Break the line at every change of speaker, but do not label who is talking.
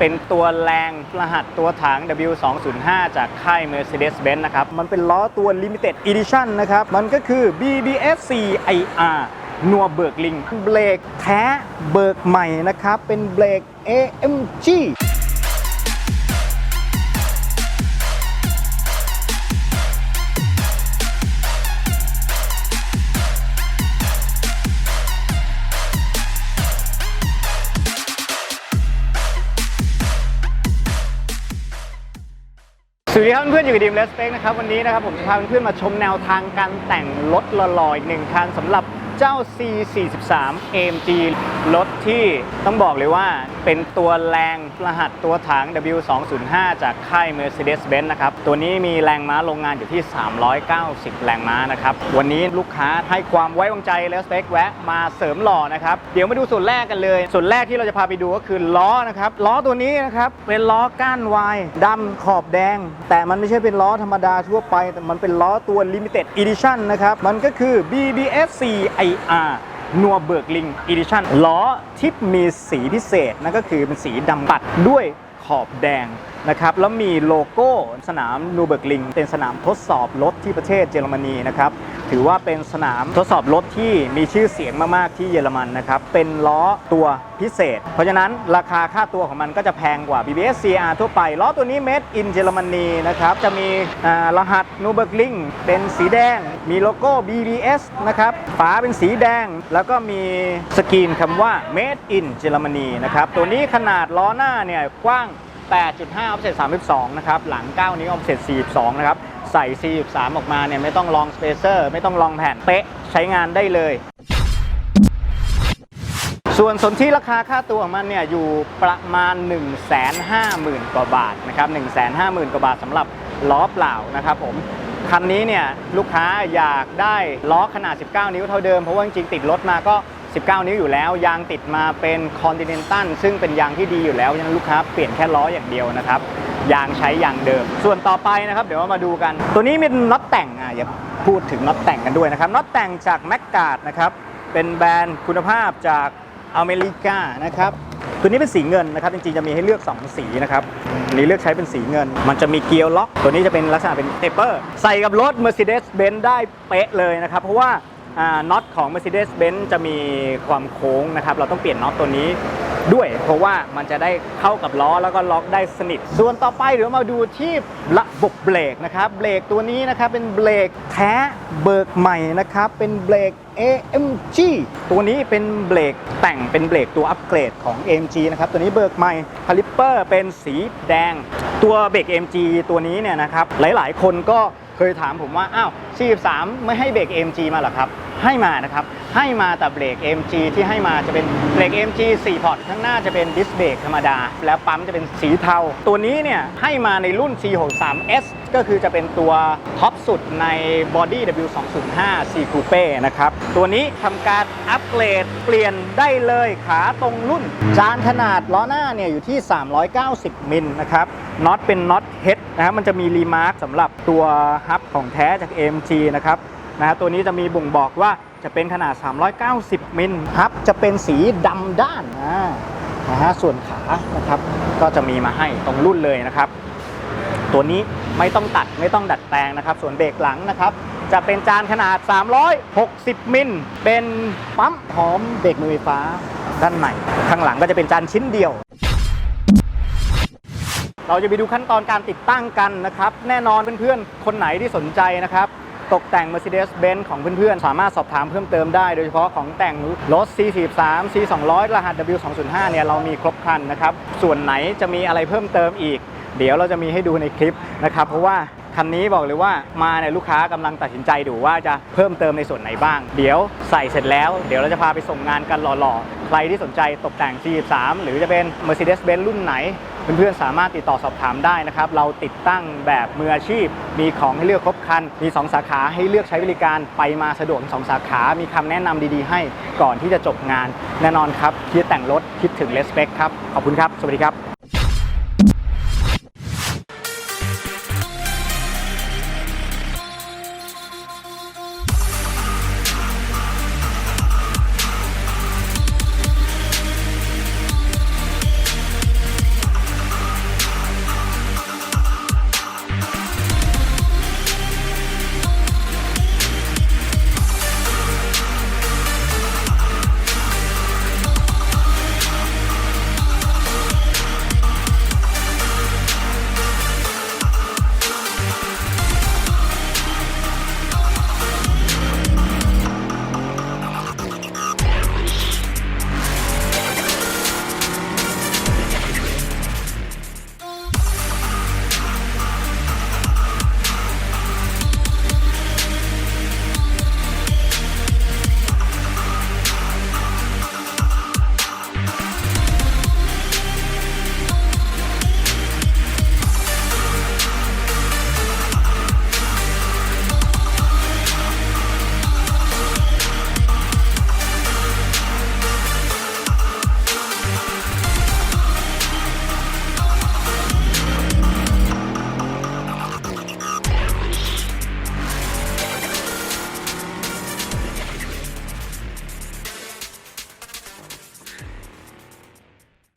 เป็นตัวแรงรหัสตัวถัง W205 จากค่าย Mercedes-Benz นะครับ มันเป็นล้อตัว Limited Edition นะครับ มันก็คือ BBS 4IR นัวเบิร์กลิง เบรกแท้เบิร์กใหม่นะครับ เป็นเบรก AMG สวัสดีครับเพื่อนๆอยู่กับดีมเลสเปกนะครับวันนี้นะครับผมจะพาเพื่อนๆมาชมแนวทางการแต่งรถหล่อๆอีกหนึ่งคันสำหรับ เจ้า C43 AMG รถที่ต้องบอกเลยว่าเป็นตัวแรงรหัสตัวถัง W205 จากค่าย Mercedes-Benz นะครับ ตัวนี้มีแรงม้าโรงงานอยู่ที่ 390 แรงม้านะครับ วันนี้ลูกค้าให้ความไว้วางใจเลสเปกแวะมาเสริมหล่อนะครับ เดี๋ยวมาดูส่วนแรกกันเลย ส่วนแรกที่เราจะพาไปดูก็คือล้อนะครับ ล้อตัวนี้นะครับเป็นล้อก้านวายดำขอบแดง แต่มันไม่ใช่เป็นล้อธรรมดาทั่วไป แต่มันเป็นล้อตัว Limited Edition นะครับ มันก็คือ BBS 4IR นัวเบิร์กลิงอีดิชั่นล้อที่มีสีพิเศษนั่นก็คือเป็นสีดำปัดด้วยขอบแดงนะครับแล้วมีโลโก้สนามนูเบิร์กลิงเป็นสนามทดสอบรถที่ประเทศเยอรมนีนะครับ ถือว่าเป็นสนามทดสอบรถที่มีชื่อเสียงมาก ๆ ที่เยอรมันนะครับ เป็นล้อตัวพิเศษ เพราะฉะนั้นราคาค่าตัวของมันก็จะแพงกว่า BBS CR ทั่วไป ล้อตัวนี้ made in เยอรมนีนะครับ จะมีรหัส n u b e r g l i n g เป็นสีแดง มีโลโก้ BBS นะครับฝาเป็นสีแดง แล้วก็มีสกรีนคำว่า made in เยอรมนีนะครับ ตัวนี้ขนาดล้อหน้าเนี่ยกว้าง 8.5 offset 32 นะครับ หลัง 9 นิ้ว offset 42 นะครับ ใส่43ออกมาเนี่ยไม่ต้องลองสเปเซอร์ไม่ต้องลองแผ่นเป๊ะใช้งานได้เลย ส่วนสนที่ราคาค่าตัวของมันเนี่ยอยู่ประมาณ 150,000 กว่าบาทนะครับ150,000 กว่าบาทสำหรับล้อเปล่านะครับผมคันนี้เนี่ยลูกค้าอยากได้ล้อขนาด 19 นิ้วเท่าเดิม เพราะว่าจริงๆติดรถมาก็ 19 นิ้วอยู่แล้ว ยางติดมาเป็น Continental ซึ่งเป็นยางที่ดีอยู่แล้วฉะนั้นลูกค้าเปลี่ยนแค่ล้ออย่างเดียวนะครับ ยางใช้ยางเดิม ส่วนต่อไปนะครับ เดี๋ยวมาดูกัน ตัวนี้เป็นน็อตแต่งอะอย่าพูดถึงน็อตแต่งกันด้วยนะครับน็อตแต่งจากแมกกาดนะครับเป็นแบรนด์คุณภาพจากอเมริกานะครับตัวนี้เป็นสีเงินนะครับจริงๆจะมีให้เลือก 2 สีนะครับนนี้เลือกใช้เป็นสีเงิน มันจะมีเกียร์ล็อก ตัวนี้จะเป็นลักษณะเป็นเทปเปอร์ ใส่กับรถ Mercedes-Benz ได้เป๊ะเลยนะครับ เพราะว่าอ่าน็อตของ Mercedes-Benz จะมีความโค้งนะครับ เราต้องเปลี่ยนน็อตตัวนี้ ด้วย เพราะว่ามันจะได้เข้ากับล้อแล้วก็ล็อกได้สนิท ส่วนต่อไปเดี๋ยวมาดูที่ระบบเบรกนะครับเบรกตัวนี้นะครับเป็นเบรกแท้เบิกใหม่นะครับเป็นเบรก AMG ตัวนี้เป็นเบรกแต่งเป็นเบรกตัวอัปเกรดของ AMG นะครับตัวนี้เบิกใหม่คาลิปเปอร์เป็นสีแดง ตัวเบรก AMG ตัวนี้เนี่ยนะครับหลายๆ คนก็เคยถามผมว่าอ้าว43 ไม่ให้เบรก AMG มาหรอครับ ให้มานะครับ ให้มาแต่เบรก AMG ที่ให้มาจะเป็นเบรก AMG 4 พอร์ตข้างหน้าจะเป็นดิสเบรกธรรมดา แล้วปั๊มจะเป็นสีเทา ตัวนี้เนี่ยให้มาในรุ่น C63S ก็คือจะเป็นตัวท็อปสุดใน Body W205 C Coupe นะครับ ตัวนี้ทำการอัปเกรดเปลี่ยนได้เลยขาตรงรุ่น จานขนาดล้อหน้าเนี่ยอยู่ที่ 390 มิลนะครับน็อตเป็นน็อตเฮดนะครับมันจะมีรีมาร์คสำหรับตัวฮับของแท้จาก AMG นะครับนะฮะตัวนี้จะมีบ่งบอกว่าจะเป็นขนาด 390 มิลฮับจะเป็นสีดำด้านนะฮะส่วนขานะครับ ก็จะมีมาให้ตรงรุ่นเลยนะครับ ตัวนี้ไม่ต้องตัดไม่ต้องดัดแปลงนะครับ ส่วนเบรกหลังนะครับ จะเป็นจานขนาด 360 มิลเป็นปั๊มพร้อมเบรกมือไฟฟ้าด้านในข้างหลังก็จะเป็นจานชิ้นเดียวเราจะไปดูขั้นตอนการติดตั้งกันนะครับ แน่นอนเพื่อนๆ คนไหนที่สนใจนะครับ ตกแต่ง Mercedes-Benz ของเพื่อนๆ สามารถสอบถามเพิ่มเติมได้ โดยเฉพาะของแต่งรถ C43 C200 รหัส W205 เนี่ยเรามีครบครันนะครับ ส่วนไหนจะมีอะไรเพิ่มเติมอีก เดี๋ยวเราจะมีให้ดูในคลิปนะครับ เพราะว่าคันนี้บอกเลยว่ามาเนี่ยลูกค้ากำลังตัดสินใจดูว่าจะเพิ่มเติมในส่วนไหนบ้าง เดี๋ยวใส่เสร็จแล้ว เดี๋ยวเราจะพาไปส่งงานกันหล่อๆ ใครที่สนใจตกแต่ง C43 หรือจะเป็น Mercedes-Benz รุ่นไหน เพื่อนๆสามารถติดต่อสอบถามได้นะครับ เราติดตั้งแบบมืออาชีพ มีของให้เลือกครบครัน มี 2 สาขาให้เลือกใช้บริการไปมาสะดวกสองสาขา มีคำแนะนำดีๆ ให้ก่อนที่จะจบงาน แน่นอนครับคิดแต่งรถคิดถึงเลสเปคครับขอบคุณครับ สวัสดีครับ